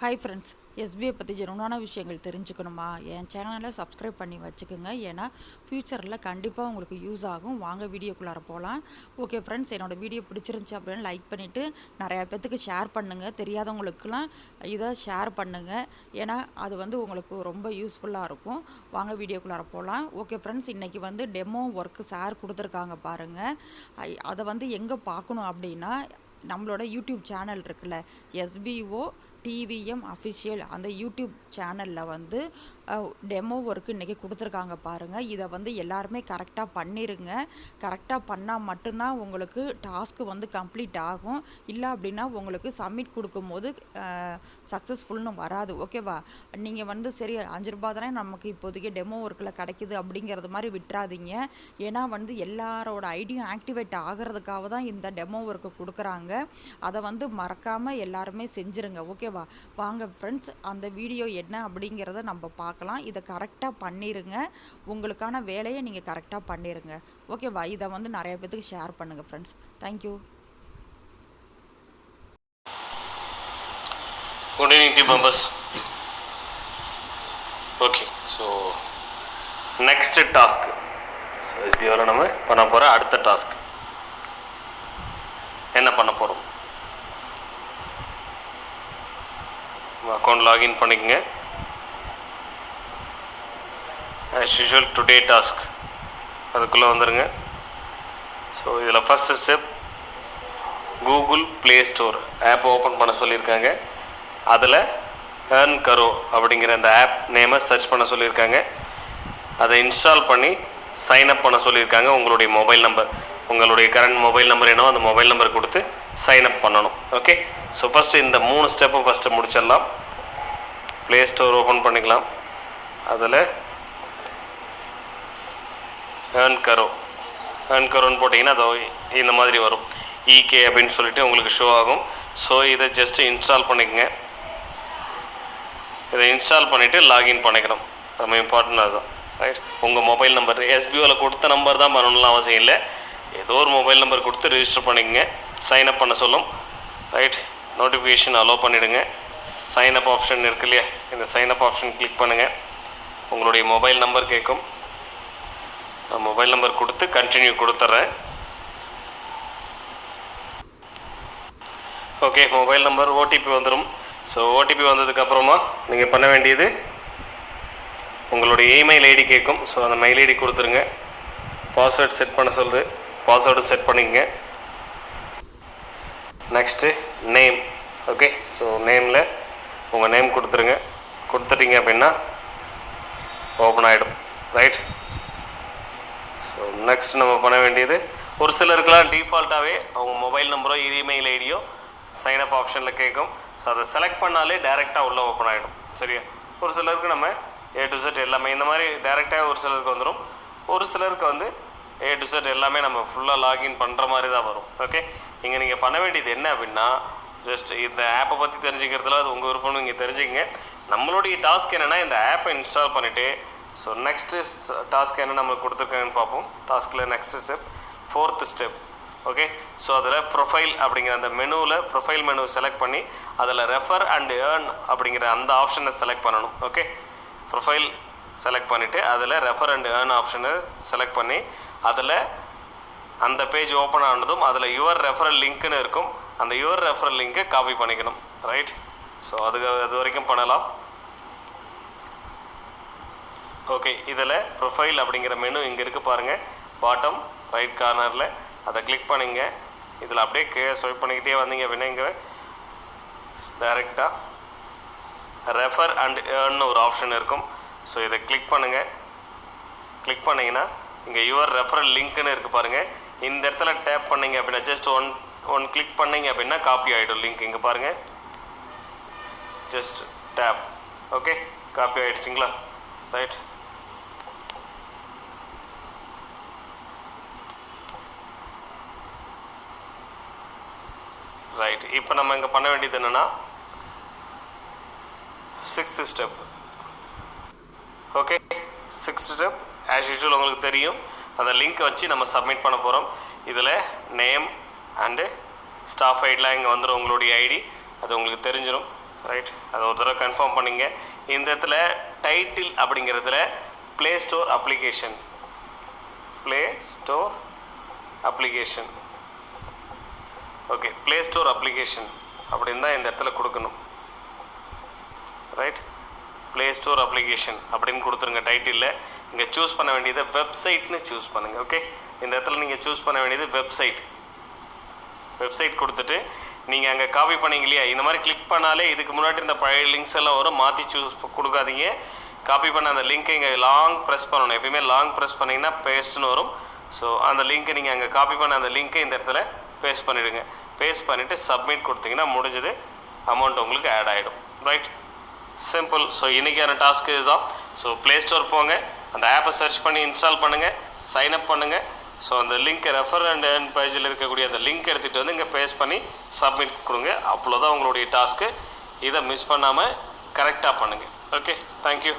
Hi friends SBI பற்றி ஜெனுனான விஷயங்கள் தெரிஞ்சுக்கணுமா? என் சேனலை சப்ஸ்கிரைப் பண்ணி வச்சுக்கோங்க. ஏன்னா ஃப்யூச்சரில் கண்டிப்பாக உங்களுக்கு யூஸ் ஆகும். வாங்க வீடியோக்குள்ளார போகலாம் ஓகே ஃப்ரெண்ட்ஸ் என்னோட வீடியோ பிடிச்சிருந்துச்சி அப்படின்னு லைக் பண்ணிவிட்டு நிறையா பேத்துக்கு ஷேர் பண்ணுங்கள் தெரியாதவங்களுக்கெல்லாம் இதை ஷேர் பண்ணுங்கள் ஏன்னா அது வந்து உங்களுக்கு ரொம்ப யூஸ்ஃபுல்லாக இருக்கும். வாங்க வீடியோக்குள்ளார போகலாம் ஓகே ஃப்ரெண்ட்ஸ் இன்றைக்கி வந்து டெமோ ஒர்க்கு சார் கொடுத்துருக்காங்க பாருங்கள் அதை வந்து எங்கே பார்க்கணும் அப்படின்னா நம்மளோட யூடியூப் சேனல் இருக்குல்ல எஸ்பிஓ டிவிஎம் அஃபிஷியல் அந்த யூடியூப் சேனலில் வந்து டெமோ ஒர்க்கு இன்றைக்கி கொடுத்துருக்காங்க பாருங்கள் இதை வந்து எல்லாருமே கரெக்டாக பண்ணிடுங்க கரெக்டாக பண்ணால் மட்டும்தான் உங்களுக்கு டாஸ்க்கு வந்து கம்ப்ளீட் ஆகும். இல்லை அப்படின்னா உங்களுக்கு சப்மிட் கொடுக்கும்போது சக்ஸஸ்ஃபுல்னு வராது. ஓகேவா நீங்கள் வந்து சரி அஞ்சு ரூபா தானே நமக்கு இப்போதைக்கு டெமோ ஒர்க்கில் கிடைக்குது அப்படிங்கிறது மாதிரி விட்டுறாதீங்க. ஏன்னா வந்து எல்லாரோட ஐடியும் ஆக்டிவேட் ஆகிறதுக்காக தான் இந்த டெமோ ஒர்க்கு கொடுக்குறாங்க. அதை வந்து மறக்காமல் எல்லாருமே செஞ்சுருங்க. ஓகேவா வாங்க ஃப்ரெண்ட்ஸ் அந்த வீடியோ என்ன அப்படிங்கிறத நம்ம பார்க்கலாம். இதை கரெக்டாக பண்ணிடுங்க உங்களுக்கான வேலையை நீங்கள் கரெக்டாக பண்ணிடுங்க ஓகேவா இதை வந்து நிறைய பேத்துக்கு ஷேர் பண்ணுங்கள் friends thank you good evening T members okay so next task so எஸ்பிஓவில் நம்ம பண்ண போகிற அடுத்த டாஸ்க் என்ன பண்ண போகிறோம் அக்கௌண்ட் லாகின் பண்ணிக்கங்க. ஆஸ் யூஷுவல் டுடே டாஸ்க் அதுக்குள்ளே வந்துடுங்க ஸோ இதில் first step Google Play Store app open பண்ண சொல்லியிருக்காங்க. அதில் ஏர்ன் கரோ அப்படிங்கிற அந்த ஆப் நேமை சர்ச் பண்ண சொல்லியிருக்காங்க. அதை இன்ஸ்டால் பண்ணி சைன் அப் பண்ண சொல்லியிருக்காங்க. உங்களுடைய மொபைல் நம்பர் உங்களுடைய கரண்ட் மொபைல் நம்பர் என்னவோ அந்த மொபைல் நம்பர் கொடுத்து சைன் அப் பண்ணணும். ஓகே ஸோ ஃபஸ்ட்டு இந்த மூணு ஸ்டெப்பும் ஃபஸ்ட்டு முடிச்சிடலாம். ப்ளே ஸ்டோர் ஓப்பன் பண்ணிக்கலாம். அதில் ஏர்ன் கரோ ஏர்ன் கரோன்னு போட்டிங்கன்னா அது இந்த மாதிரி வரும். இகே அப்படின்னு சொல்லிட்டு உங்களுக்கு ஷோ ஆகும். ஸோ இதை ஜஸ்ட்டு இன்ஸ்டால் பண்ணிக்கங்க. இதை இன்ஸ்டால் பண்ணிவிட்டு லாகின் பண்ணிக்கணும். ரொம்ப இம்பார்ட்டன்ட் அதுதான் ரைட் உங்கள் மொபைல் நம்பர் எஸ்பிஓவில் கொடுத்த நம்பர் தான் பண்ணணும்னு அவசியம் இல்லை. ஏதோ ஒரு மொபைல் நம்பர் கொடுத்து ரிஜிஸ்டர் பண்ணிக்கங்க. சைன் அப் பண்ண சொல்லும். ரைட் நோட்டிஃபிகேஷன் அலோவ் பண்ணிவிடுங்க சைன் அப் ஆப்ஷன் இருக்கு இல்லையா? இந்த சைன் அப் ஆப்ஷன் கிளிக் பண்ணுங்கள் உங்களுடைய மொபைல் நம்பர் கேட்கும். நான் மொபைல் நம்பர் கொடுத்து கண்டினியூ கொடுத்துட்றேன் ஓகே மொபைல் நம்பர் ஓடிபி வந்துடும் ஸோ ஓடிபி வந்ததுக்கப்புறமா நீங்கள் பண்ண வேண்டியது உங்களுடைய இமெயில் ஐடி கேட்கும் ஸோ அந்த மெயில் ஐடி கொடுத்துருங்க. பாஸ்வேர்ட் செட் பண்ண சொல்லுது பாஸ்வேர்டு செட் பண்ணிக்கங்க. நெக்ஸ்ட்டு நேம் ஓகே ஸோ நேமில் உங்கள் நேம் கொடுத்துருங்க. கொடுத்துட்டீங்க அப்படின்னா ஓப்பன் ஆகிடும் ரைட் ஸோ நெக்ஸ்ட் நம்ம பண்ண வேண்டியது ஒரு சிலருக்குலாம் டிஃபால்ட்டாகவே அவங்க மொபைல் நம்பரோ இமெயில் ஐடியோ சைன் அப் ஆப்ஷனில் கேட்கும் ஸோ அதை செலக்ட் பண்ணாலே டேரெக்டாக உள்ளே ஓப்பன் ஆகிடும் சரியா? ஒரு சிலருக்கு நம்ம ஏ டு செட் எல்லாமே இந்த மாதிரி டேரெக்டாக ஒரு சிலருக்கு வந்துடும் ஒரு சிலருக்கு வந்து ஏ டு செட் எல்லாமே நம்ம ஃபுல்லாக லாகின் பண்ணுற மாதிரி தான் வரும். ஓகே இங்கே நீங்கள் பண்ண வேண்டியது என்ன அப்படின்னா ஜஸ்ட் இந்த ஆப்பை பற்றி தெரிஞ்சுக்கிறதுல அது உங்கள் விருப்பம் நீங்கள் தெரிஞ்சுக்கங்க. நம்மளுடைய டாஸ்க் என்னென்னா இந்த ஆப்பை இன்ஸ்டால் பண்ணிவிட்டு ஸோ நெக்ஸ்ட்டு டாஸ்க் என்ன நம்மளுக்கு கொடுத்துருக்காங்கன்னு பார்ப்போம். டாஸ்கில் next step fourth step okay so அதில் ப்ரொஃபைல் அப்படிங்கிற அந்த மெனுவில் ப்ரொஃபைல் மெனு செலக்ட் பண்ணி அதில் ரெஃபர் அண்ட் ஏர்ன் அப்படிங்கிற அந்த ஆப்ஷனை செலக்ட் பண்ணணும். ஓகே ப்ரொஃபைல் செலக்ட் பண்ணிவிட்டு அதில் ரெஃபர் அண்ட் ஏர்ன் ஆப்ஷனை செலக்ட் பண்ணி அதில் அந்த பேஜ் ஓப்பன் ஆனதும் அதில் யுவர் ரெஃபரல் லிங்க்னு இருக்கும். அந்த யுவர் ரெஃபரல் லிங்க்கை காப்பி பண்ணிக்கணும். ரைட் ஸோ அதுக்கு அது வரைக்கும் பண்ணலாம். ஓகே இதில் ப்ரொஃபைல் அப்படிங்கிற மெனு இங்கே இருக்குது பாருங்கள் பாட்டம் ரைட் கார்னரில் அதை கிளிக் பண்ணிங்க. இதில் அப்படியே கீழே ஸ்வைப் பண்ணிக்கிட்டே வந்தீங்க அப்படின்னா இங்கே டைரெக்டாக ரெஃபர் அண்ட் ஏர்ன்னு ஒரு ஆப்ஷன் இருக்கும். ஸோ இதை கிளிக் பண்ணுங்கள் கிளிக் பண்ணிங்கன்னா இங்கே யுவர் ரெஃபரல் லிங்க்னு இருக்குது பாருங்கள் இந்த இடத்துல டேப் பண்ணீங்க அப்படின்னா ஜஸ்ட் ஒன் ஒன் கிளிக் பண்ணிங்க அப்படின்னா காப்பி ஆகிடும் லிங்க் இங்கே பாருங்கள் ஜஸ்ட் டேப் ஓகே காப்பி ஆகிடுச்சிங்களா ரைட் ரைட் இப்போ நம்ம இங்கே பண்ண வேண்டியது என்னென்னா sixth step okay sixth step as usual உங்களுக்கு தெரியும். அந்த லிங்க்கை வச்சு நம்ம சப்மிட் பண்ண போகிறோம் இதில் நேம் அண்டு ஸ்டாஃப் ஐடிலாம் இங்கே வந்துடும் உங்களுடைய ஐடி அது உங்களுக்கு தெரிஞ்சிடும் ரைட் அதை ஒரு தடவை கன்ஃபார்ம் பண்ணிங்க. இந்த இடத்துல டைட்டில் அப்படிங்கிறதுல Play Store application Play Store application okay Play Store application அப்படின்னு தான் இந்த இடத்துல கொடுக்கணும். ரைட் ப்ளே ஸ்டோர் அப்ளிகேஷன் அப்படின்னு கொடுத்துருங்க டைட்டிலில் இங்கே சூஸ் பண்ண வேண்டியது வெப்சைட்னு சூஸ் பண்ணுங்கள் ஓகே இந்த இடத்துல நீங்கள் சூஸ் பண்ண வேண்டியது வெப்சைட் வெப்சைட் கொடுத்துட்டு நீங்கள் அங்கே காப்பி பண்ணீங்க இல்லையா? இந்த மாதிரி கிளிக் பண்ணாலே இதுக்கு முன்னாடி இந்த பழைய லிங்க்ஸ் எல்லாம் வரும். மாற்றி சூஸ் கொடுக்காதீங்க. காப்பி பண்ண அந்த லிங்க்கை இங்கே லாங் ப்ரெஸ் பண்ணணும். எப்பயுமே லாங் ப்ரெஸ் பண்ணிங்கன்னா பேஸ்ட்னு வரும். ஸோ அந்த லிங்க்கை நீங்கள் அங்கே காப்பி பண்ண அந்த லிங்க்கை இந்த இடத்துல பேஸ்ட் பண்ணிவிடுங்க பேஸ்ட் பண்ணிவிட்டு சப்மிட் கொடுத்தீங்கன்னா முடிஞ்சது. அமௌண்ட் உங்களுக்கு ஆட் ஆகிடும் ரைட் சிம்பிள் ஸோ இன்றைக்கான டாஸ்க் இதுதான். ஸோ ப்ளே ஸ்டோர் போங்க. அந்த ஆப்பை சர்ச் பண்ணி இன்ஸ்டால் பண்ணுங்கள் சைன் அப் பண்ணுங்கள் ஸோ அந்த லிங்க்கை ரெஃபர் அண்ட் ஏர்ன் பேஜில் இருக்கக்கூடிய அந்த லிங்க் எடுத்துகிட்டு வந்து இங்கே பேஸ்ட் பண்ணி சப்மிட் கொடுங்க. அவ்வளோதான் உங்களுடைய டாஸ்க்கு இதை மிஸ் பண்ணாமல் கரெக்டாக பண்ணுங்கள் ஓகே தேங்க்யூ